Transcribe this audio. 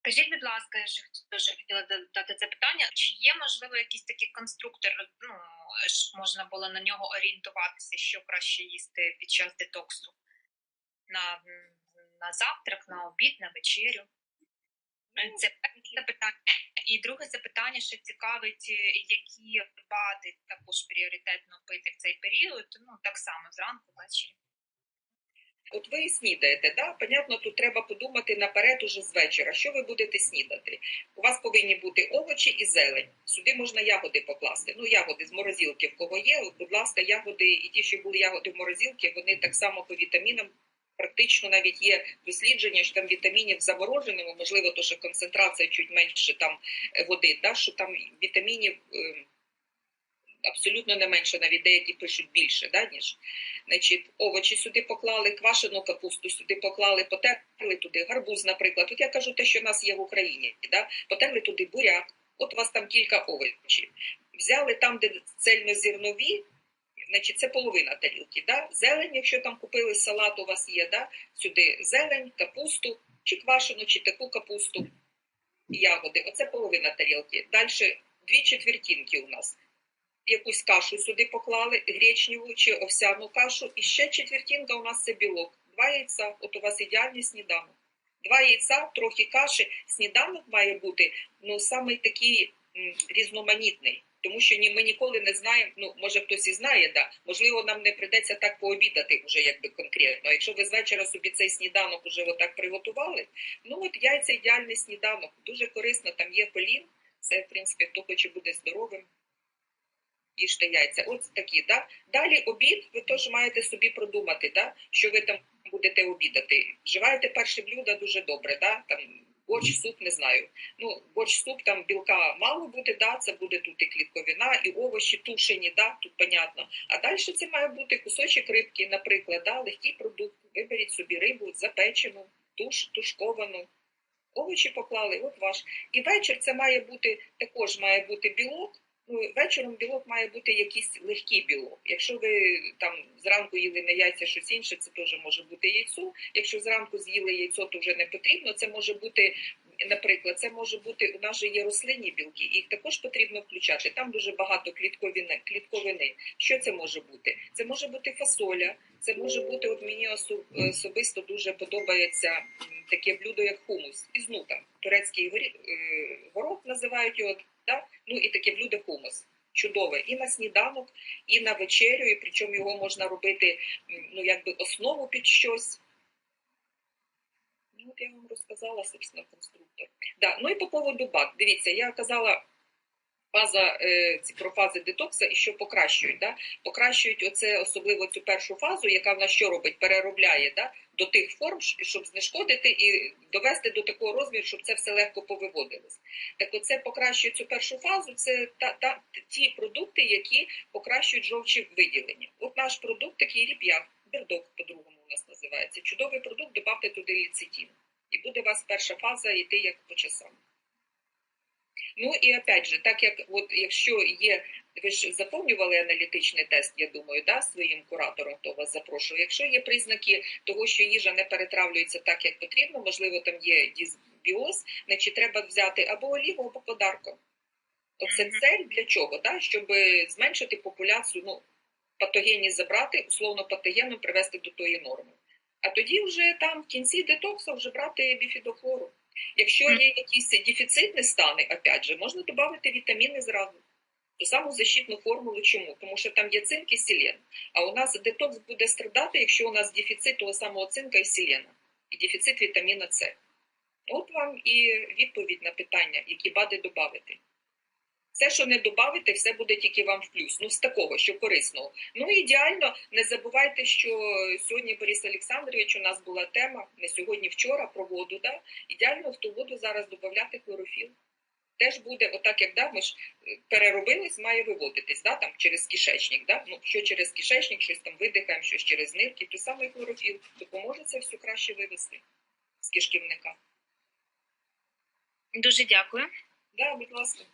Скажіть, будь ласка, я ще дуже хотіла дати це питання. Чи є можливо якийсь такий конструктор? Ну можна було на нього орієнтуватися, що краще їсти під час детоксу на, на завтрак, на обід, на вечерю? Це перше запитання. І друге запитання, що цікавить, які БАДи також пріоритетно пити в цей період, ну так само зранку, ввечері. От ви снідаєте, да? Понятно, тут треба подумати наперед уже з вечора, що ви будете снідати. У вас повинні бути овочі і зелень. Сюди можна ягоди покласти. Ну, ягоди з морозилки, в кого є, будь ласка, ягоди і ті, що були ягоди в морозилки, вони так само по вітамінам. Практично навіть є дослідження, що там вітамінів в замороженому, можливо, то що концентрація чуть менше там води, да, що там вітамінів е, абсолютно не менше, навіть деякі пишуть більше, да, ніж Значить, овочі сюди поклали, квашену капусту сюди поклали, потерли туди гарбуз, наприклад. От я кажу те, що в нас є в Україні. Да? Потерли туди буряк, от у вас там кілька овочів. Взяли там, де цельнозірнові, значить це половина тарілки. Да? Зелень, якщо там купили салат, у вас є, да? сюди зелень, капусту, чи квашену, чи таку капусту, ягоди. Оце половина тарілки. Далі дві четвертінки у нас якусь кашу сюди поклали, гречневу чи овсяну кашу, і ще четвертинка у нас це білок. Два яйця, от у вас ідеальний сніданок. Два яйця, трохи каші. Сніданок має бути ну, саме такий м, різноманітний. Тому що ні, ми ніколи не знаємо, ну може хтось і знає, да, можливо, нам не прийдеться так пообідати вже якби конкретно. Якщо ви з вечора собі цей сніданок уже отак приготували, ну от яйця ідеальний сніданок, дуже корисно, там є полін, це, в принципі, хто хоче бути здоровим їжте яйця. Ось такі. Да? Далі обід, ви теж маєте собі продумати, да? що ви там будете обідати. Вживаєте перше блюдо дуже добре. Да? Там Борщ, суп, не знаю. Ну, борщ, суп, там білка мало буде, да, це буде тут і клітковина, і овочі тушені, да, тут понятно. А далі це має бути кусочок рибки, наприклад, да, легкий продукт. Виберіть собі рибу, запечену, туш, тушковану. Овочі поклали, от ваш. І вечір це має бути, також має бути білок, вечором білок має бути якийсь легкий білок. Якщо ви там зранку їли на яйця щось інше, це теж може бути яйцо. Якщо зранку з'їли яйцо, то вже не потрібно. Це може бути, наприклад, це може бути у нас же є рослинні білки, їх також потрібно включати. Там дуже багато клітковини. клітковини. Що це може бути? Це може бути фасоля, це може бути. От мені особисто дуже подобається таке блюдо, як хумус із нута. Турецький е, горох називають його. Да? Ну і таке блюдо хумус. Чудове і на сніданок, і на вечерю, і причому його можна робити ну, якби основу під щось. Ну, от я вам розказала, собственно, конструктор. Да. Ну і по поводу бак. Дивіться, я казала фаза, е, ці про фази детокса і що покращують. Да? Покращують оце, особливо цю першу фазу, яка в нас що робить? Переробляє да? до тих форм, щоб знешкодити і довести до такого розміру, щоб це все легко повиводилось. Так оце покращує цю першу фазу, це та, та, ті продукти, які покращують жовчі виділення. От наш продукт такий ріп'як, бердок по-другому у нас називається. Чудовий продукт, додавте туди ліцитін. І буде у вас перша фаза йти як по часам. Ну і опять же, так як от якщо є, ви ж заповнювали аналітичний тест, я думаю, да, своїм куратором, хто вас запрошує. Якщо є признаки того, що їжа не перетравлюється так, як потрібно, можливо, там є дисбіоз, значить треба взяти або оліву, або подарку. Оце цель для чого? Да? Щоб зменшити популяцію, ну, патогенні забрати, условно патогенну привести до тої норми. А тоді вже там в кінці детоксу вже брати біфідохлору. Якщо є якісь дефіцитні стани, опять же, можна додати вітаміни зразу. Ту саму защитну формулу. Чому? Тому що там є цинк і селен. А у нас детокс буде страдати, якщо у нас дефіцит того самого цинка і селена, і дефіцит вітаміна С. От вам і відповідь на питання, які БАДи додати. Все, що не додавите, все буде тільки вам в плюс. Ну, з такого, що корисного. Ну ідеально, не забувайте, що сьогодні Борис Олександрович у нас була тема не сьогодні, вчора про воду. Да? Ідеально в ту воду зараз додати хлорофіл. Теж буде, отак, як да, ми ж е, переробились, має виводитись да, там, через кишечник. Да? Ну, Що через кишечник, щось там видихаємо, щось через нирки, то саме хлорофіл допоможе це все краще вивести з кишківника. Дуже дякую. Да, будь ласка.